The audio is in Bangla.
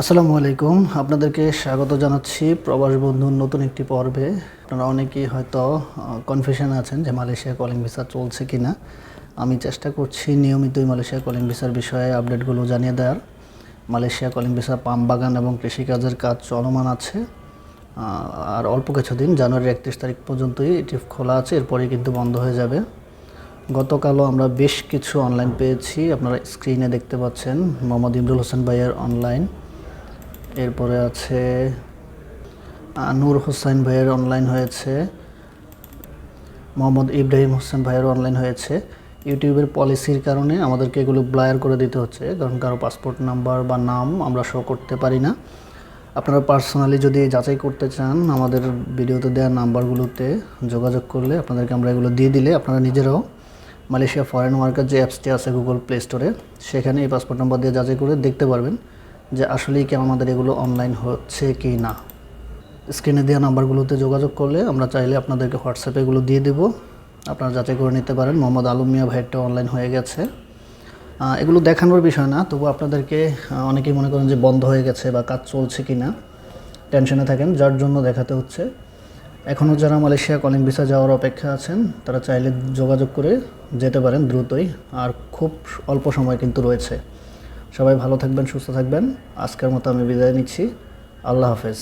আসসালামু আলাইকুম। আপনাদেরকে স্বাগত জানাচ্ছি প্রবাস বন্ধুর নতুন একটি পর্বে। আপনারা অনেকেই হয়তো কনফিউশন আছেন যে মালয়েশিয়া কলিং ভিসা চলছে কি না আমি চেষ্টা করছি নিয়মিতই মালয়েশিয়া কলিং ভিসার বিষয়ে আপডেটগুলো জানিয়ে দেওয়ার। মালয়েশিয়া কলিং ভিসা পাম বাগান এবং কৃষিকাজের কাজ চলমান আছে। আর অল্প কিছুদিন, জানুয়ারির একত্রিশ তারিখ পর্যন্তই এটি খোলা আছে, এরপরেই কিন্তু বন্ধ হয়ে যাবে। গতকালও আমরা বেশ কিছু অনলাইন পেয়েছি। আপনারা স্ক্রিনে দেখতে পাচ্ছেন মোহাম্মদ ইমরুল হোসেন ভাইয়ের অনলাইন এরপরে আছে নূর হোসেন ভাইয়ের অনলাইন হয়েছে, মোহাম্মদ ইব্রাহিম হোসেন ভাইয়ের অনলাইন হয়েছে। ইউটিউবের পলিসির কারণে আমাদেরকে এগুলো ব্লায়ার করে দিতে হচ্ছে, কারণ কারও পাসপোর্ট নাম্বার বা নাম আমরা শো করতে পারি না। আপনারা পার্সোনালি যদি যাচাই করতে চান, আমাদের ভিডিওতে দেওয়া নাম্বারগুলোতে যোগাযোগ করলে আপনাদেরকে আমরা এগুলো দিয়ে দিলে আপনারা নিজেরাও মালয়েশিয়া ফরেন ওয়ার্কার যে অ্যাপসটি আছে গুগল প্লে স্টোরে সেখানে এই পাসপোর্ট নাম্বার দিয়ে যাচাই করে দেখতে পারবেন। যে আসলেই কি আমাদের এগুলো অনলাইন হচ্ছে কি না? স্ক্রিনে দেওয়া নাম্বারগুলোতে যোগাযোগ করলে আমরা চাইলে আপনাদেরকে হোয়াটসঅ্যাপে এগুলো দিয়ে দেবো। আপনারা যাচাই করে নিতে পারেন। মোহাম্মদ আলম মিয়া ভাইয়েরটা অনলাইন হয়ে গেছে। এগুলো দেখানোর বিষয় না, তবু আপনাদেরকে অনেকেই মনে করেন যে বন্ধ হয়ে গেছে বা কাজ চলছে কি না টেনশনে থাকেন, যার জন্য দেখাতে হচ্ছে। এখনও যারা মালয়েশিয়া কলিং ভিসা যাওয়ার অপেক্ষা আছেন, তারা চাইলে যোগাযোগ করে যেতে পারেন দ্রুতই। আর খুব অল্প সময় কিন্তু রয়েছে। সবাই ভালো থাকবেন সুস্থ থাকবেন। আজকের মতো আমি বিদায় নিচ্ছি। আল্লাহ হাফেজ।